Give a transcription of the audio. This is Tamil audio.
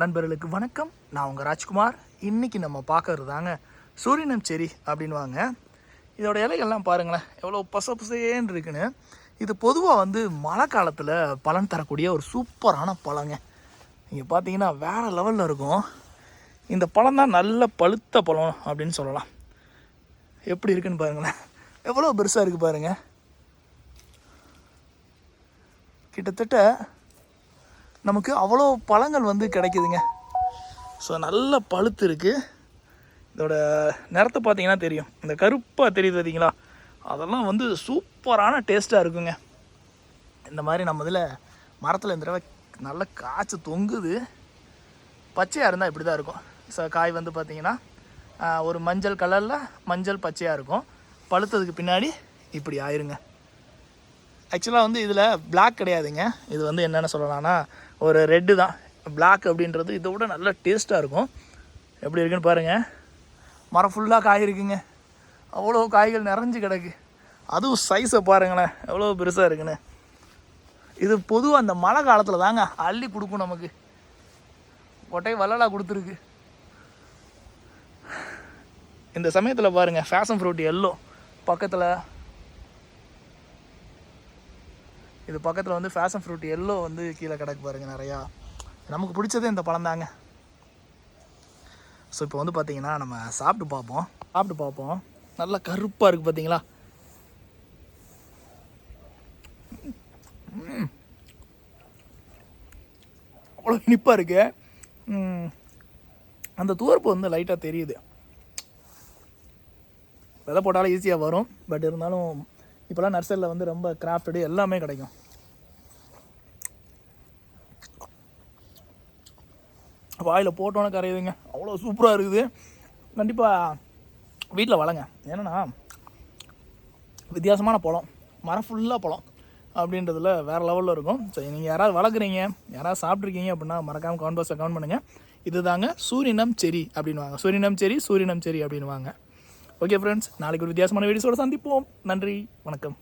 நண்பர்களுக்கு வணக்கம். நான் உங்கள் ராஜ்குமார். இன்றைக்கி நம்ம பார்க்கறது தாங்க சூரியனம் செரி அப்படின்வாங்க இதோட இலைகள்லாம் பாருங்களேன் எவ்வளோ பச பசேன்னு இருக்குன்னு. இது பொதுவாக வந்து மழை காலத்தில் பலன் தரக்கூடிய ஒரு சூப்பரான பழங்க. இங்கே பார்த்தீங்கன்னா வேறு லெவலில் இருக்கும். இந்த பழம் தான் நல்ல பழுத்த பழம் அப்படின்னு சொல்லலாம். எப்படி இருக்குன்னு பாருங்களேன். எவ்வளோ பெருசாக இருக்குது பாருங்கள் கிட்டத்தட்ட நமக்கு அவ்வளோ பழங்கள் வந்து கிடைக்குதுங்க. ஸோ நல்ல பழுத்து இருக்குது இதோட நிறத்தை பார்த்தீங்கன்னா தெரியும். இந்த கருப்பாக தெரியுது பார்த்தீங்களா அதெல்லாம் வந்து சூப்பரான டேஸ்ட்டாக இருக்குங்க. இந்த மாதிரி நம்ம இதில் மரத்தில் இந்த தடவை நல்ல காய்ச்சி தொங்குது. பச்சையாக இருந்தால் இப்படி தான் இருக்கும். ஸோ காய் வந்து பார்த்திங்கன்னா ஒரு மஞ்சள் கலரில் மஞ்சள் பச்சையாக இருக்கும். பழுத்ததுக்கு பின்னாடி இப்படி ஆயிருங்க. ஆக்சுவலாக வந்து இதில் பிளாக் கிடையாதுங்க. இது வந்து என்னென்னு சொல்லலாம்னா ஒரு ரெட்டு தான். பிளாக் அப்படின்றது இதை விட நல்ல டேஸ்ட்டாக இருக்கும். எப்படி இருக்குன்னு பாருங்கள் மரம் ஃபுல்லாக காய் இருக்குங்க. அவ்வளோ காய்கள் நிறைஞ்சு கிடக்கு. அதுவும் சைஸை பாருங்களேன். எவ்வளோ பெருசாக இருக்குன்னு. இது பொதுவாக அந்த மழை காலத்தில் தாங்க அள்ளி கொடுக்கும் நமக்கு. கொட்டை வள்ளலாக கொடுத்துருக்கு. இந்த சமயத்தில் பாருங்கள் ஃபேஷன் ஃப்ரூட் எல்லோ பக்கத்தில் இது பக்கத்தில் வந்து ஃபேஷன் ஃப்ரூட் எல்லோ வந்து கீழே கிடக்கு பாருங்க நிறையா. நமக்கு பிடிச்சதே இந்த பழம் தாங்க. ஸோ இப்போ வந்து பார்த்தீங்கன்னா நம்ம சாப்பிட்டு பார்ப்போம். சாப்பிட்டு பார்ப்போம். நல்லா கருப்பாக இருக்குது பார்த்தீங்களா அவ்வளோ இனிப்பாக இருக்குது அந்த துவர்ப்பு வந்து லைட்டாக தெரியுது. விதை போட்டாலும் ஈஸியாக வரும். பட் இருந்தாலும் இப்போலாம் நர்சரியில் வந்து ரொம்ப கிராஃப்டடு எல்லாமே கிடைக்கும். வாயில் போட்டோன்னே கரையுதுங்க. அவ்வளோ சூப்பராக இருக்குது. கண்டிப்பாக வீட்டில் வளங்க. ஏன்னா வித்தியாசமான பழம். மரம் ஃபுல்லாக பழம். அப்படின்றதுல வேறு லெவலில் இருக்கும். ஸோ நீங்கள் யாராவது வளர்க்குறீங்க யாராவது சாப்பிட்ருக்கீங்க அப்படின்னா மறக்காமல் கவுண்ட் பாக்ஸில் கவுண்ட் பண்ணுங்கள் இது தாங்க சூரியனம் செரி அப்படின்வாங்க சூரியனம் செரி சூரியனம் செரி அப்படின்வாங்க ஓகே ஃப்ரெண்ட்ஸ் நாளைக்கு ஒரு வித்தியாசமான வீடியோஸோட சந்திப்போம். நன்றி. வணக்கம்.